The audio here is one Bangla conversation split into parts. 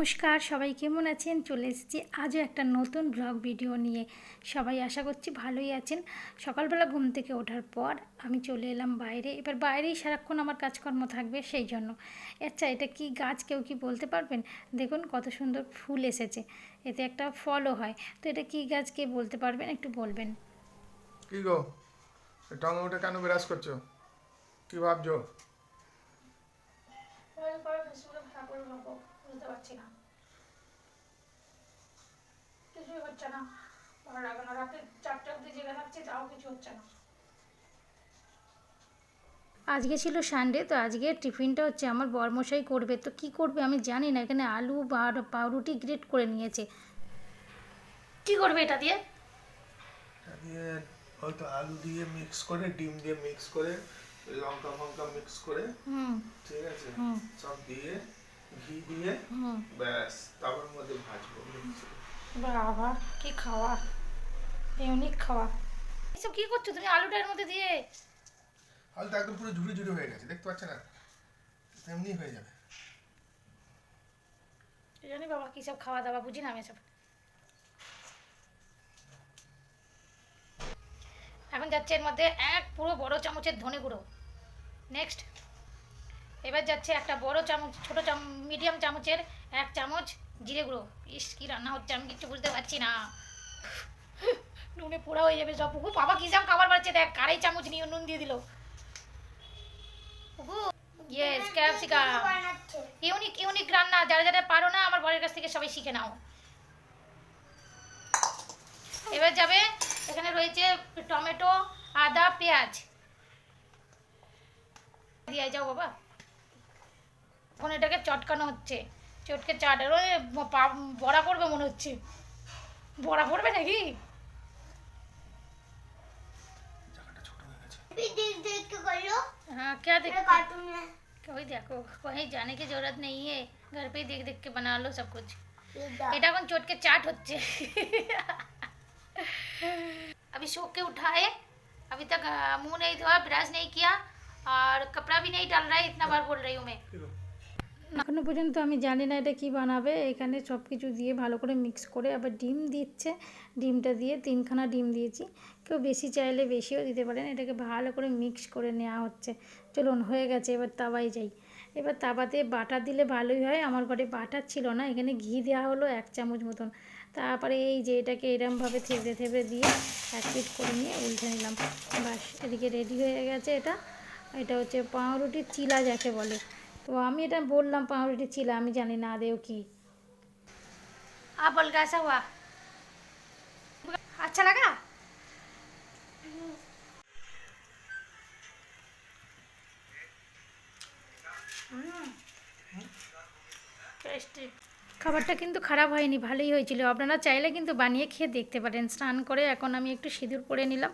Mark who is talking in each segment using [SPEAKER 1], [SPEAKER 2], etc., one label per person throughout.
[SPEAKER 1] নমস্কার সবাই কেমন আছেন? চলে এসেছি আজও একটা নতুন ব্লগ ভিডিও নিয়ে। সবাই আশা করছি ভালোই আছেন। সকালবেলা ঘুম থেকে ওঠার পর আমি চলে এলাম বাইরে। এবার বাইরেই সারাক্ষণ আমার কাজকর্ম থাকবে সেই জন্য। আচ্ছা এটা কি গাছ কেউ কি বলতে পারবেন? দেখুন কত সুন্দর ফুল এসেছে। এতে একটা ফলও হয়। তো এটা কি গাছ কে বলতে পারবেন? একটু বলবেন।
[SPEAKER 2] কি গো? উঠে কেন বিরাজ করছ? কি ভাবছ?
[SPEAKER 1] বুঝতে পারছি না। কিছুই হচ্ছে না। ভালো লাগে না রাতে চারটে অবধি জেগে থাকছি তাও কিছু হচ্ছে না। আজকে ছিল সানডে তো আজকে টিফিনটা হচ্ছে আমার বরমশাই করবে। তো কি করবে আমি জানি না এখানে আলু বা পাউরুটি গ্রেট করে নিয়েছে। কি করবে এটা দিয়ে?
[SPEAKER 2] দিয়ে হয়তো আলু দিয়ে মিক্স করে ডিম দিয়ে মিক্স করে লঙ্কা ফঙ্কা মিক্স করে
[SPEAKER 1] হুম।
[SPEAKER 2] ঠিক আছে?
[SPEAKER 1] হুম।
[SPEAKER 2] সব দিয়ে ঘি দিয়ে ব্যাস তারপর মধ্যে ভাজবো।
[SPEAKER 1] বাবা কি খাওয়া? ইউনিক খাওয়া। এসব কি করছ তুমি আলুটার মধ্যে দিয়ে?
[SPEAKER 2] আলুটা একদম পুরো ঝুড়ি ঝুড়ি হয়ে গেছে দেখতে পাচ্ছ না? এমনি হয়ে যাবে।
[SPEAKER 1] জানি বাবা কী সব খাওয়া দাওয়া বুঝি না আমি সব এখন যাচ্ছে এর মধ্যে এক পুরো বড় চামচের ধনে গুঁড়ো। নেক্সট এবার যাচ্ছে একটা বড় চামচ, ছোট চামচ মিডিয়াম চামচের এক চামচ জিরে গুঁড়ো। ইস, কি রান্না হচ্ছে আমি কিচ্ছু বুঝতে পারছি না। নুনে পোড়া হয়ে যাবে সব। পুকু বাবা, কী সব খাবার বাড়ছে দেখ, কারাই চামচ নিয়ে নুন দিয়ে দিল। ইয়েস ক্যাপসিকাম ইউনিক ইউনিক রান্না, যারা যারা পারো না, আমার বরের কাছ থেকে সবাই শিখে নাও। এবার যাবে, এখানে রয়েছে টমেটো, আদা, পেঁয়াজ। দিয়ে যাও বাবা। এখন এটাকে চটকানো হচ্ছে চটকে চাট ওই পা- বড়া করবে মনে হচ্ছে বড়া করবে নাকি
[SPEAKER 2] জায়গাটা ছোট হয়ে গেছে
[SPEAKER 3] देख देख के कर लो
[SPEAKER 1] हाँ क्या
[SPEAKER 3] मेरा
[SPEAKER 1] देखते
[SPEAKER 3] कार्टून में
[SPEAKER 1] वही देखो कहीं जाने की जरूरत नहीं है घर पे ही देख देख के बना लो सब कुछ
[SPEAKER 3] ये दा-
[SPEAKER 1] এটা এখন চটকে চাট হচ্ছে अभी सो के उठाए अभी तक अ, मुंह नहीं धोआ ब्रश नहीं किया और कपड़ा भी नहीं डाल रहा है इतना बार बोल रही हूँ मैं এখনও পর্যন্ত আমি জানি না এটা কি বানাবে। এখানে সব কিছু দিয়ে ভালো করে মিক্স করে আবার ডিম দিচ্ছে। ডিমটা দিয়ে তিনখানা ডিম দিয়েছি। কেউ বেশি চাইলে বেশিও দিতে পারেন। এটাকে ভালো করে মিক্স করে নেওয়া হচ্ছে। চলুন, হয়ে গেছে। এবার তাওয়াই যাই। এবার তাওয়াতে বাটার দিলে ভালোই হয়। আমার ঘরে বাটার ছিল না। এখানে ঘি দেওয়া হলো এক চামচ মতন। তারপরে এই যে এটাকে এরমভাবে থেবড়ে থেবড়ে দিয়ে এক পিট করে নিয়ে উল্টে নিলাম। বাস এদিকে রেডি হয়ে গেছে এটা। এটা হচ্ছে পাউরুটির চিলা যাকে বলে। তো আমি এটা বললাম পাউরুটি চিলা আমি জানি না আদেও কি आप बोल कैसा हुआ अच्छा लगा টেস্টি খাবারটা কিন্তু খারাপ হয়নি, ভালোই হয়েছিল। আপনারা চাইলে কিন্তু বানিয়ে খেয়ে দেখতে পারেন। স্নান করে এখন আমি একটু সিঁদুর পরে নিলাম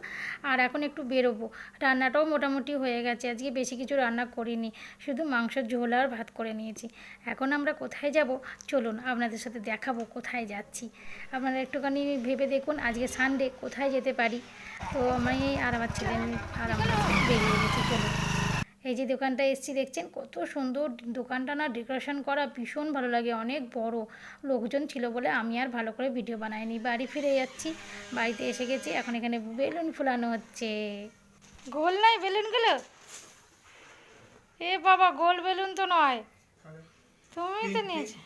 [SPEAKER 1] আর এখন একটু বেরোবো। রান্নাটাও মোটামুটি হয়ে গেছে। আজকে বেশি কিছু রান্না করিনি, শুধু মাংসের ঝোল আর ভাত করে নিয়েছি। এখন আমরা কোথায় যাব? চলুন, আপনাদের সাথে দেখাবো কোথায় যাচ্ছি। আপনারা একটুখানি ভেবে দেখুন, আজকে সানডে কোথায় যেতে পারি। তো আমি আর আমার ছেলে আর আমরা বেরিয়ে গেছি, চলুন। এই যে দোকানটা এসছি দেখছেন? কত সুন্দর দোকানটা না ডেকোরেশন করা ভীষণ ভালো লাগে। অনেক বড় লোকজন ছিল বলে আমি আর ভালো করে ভিডিও বানাইনি। বাড়ি ফিরে যাচ্ছি। বাড়িতে এসে গেছি। এখন এখানে বেলুন ফুলানো হচ্ছে। গোল নাই বেলুনগুলো? এ বাবা গোল বেলুন তো নয়। তুমি তো নিয়েছো।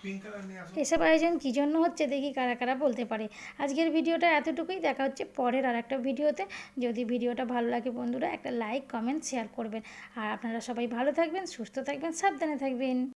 [SPEAKER 2] নিয়ে
[SPEAKER 1] এসব আয়োজন কী জন্য হচ্ছে দেখি কারা কারা বলতে পারে। আজকের ভিডিওটা এতটুকুই দেখা হচ্ছে পরের আর একটা ভিডিওতে। যদি ভিডিওটা ভালো লাগে বন্ধুরা একটা লাইক কমেন্ট শেয়ার করবেন। আর আপনারা সবাই ভালো থাকবেন সুস্থ থাকবেন সাবধানে থাকবেন।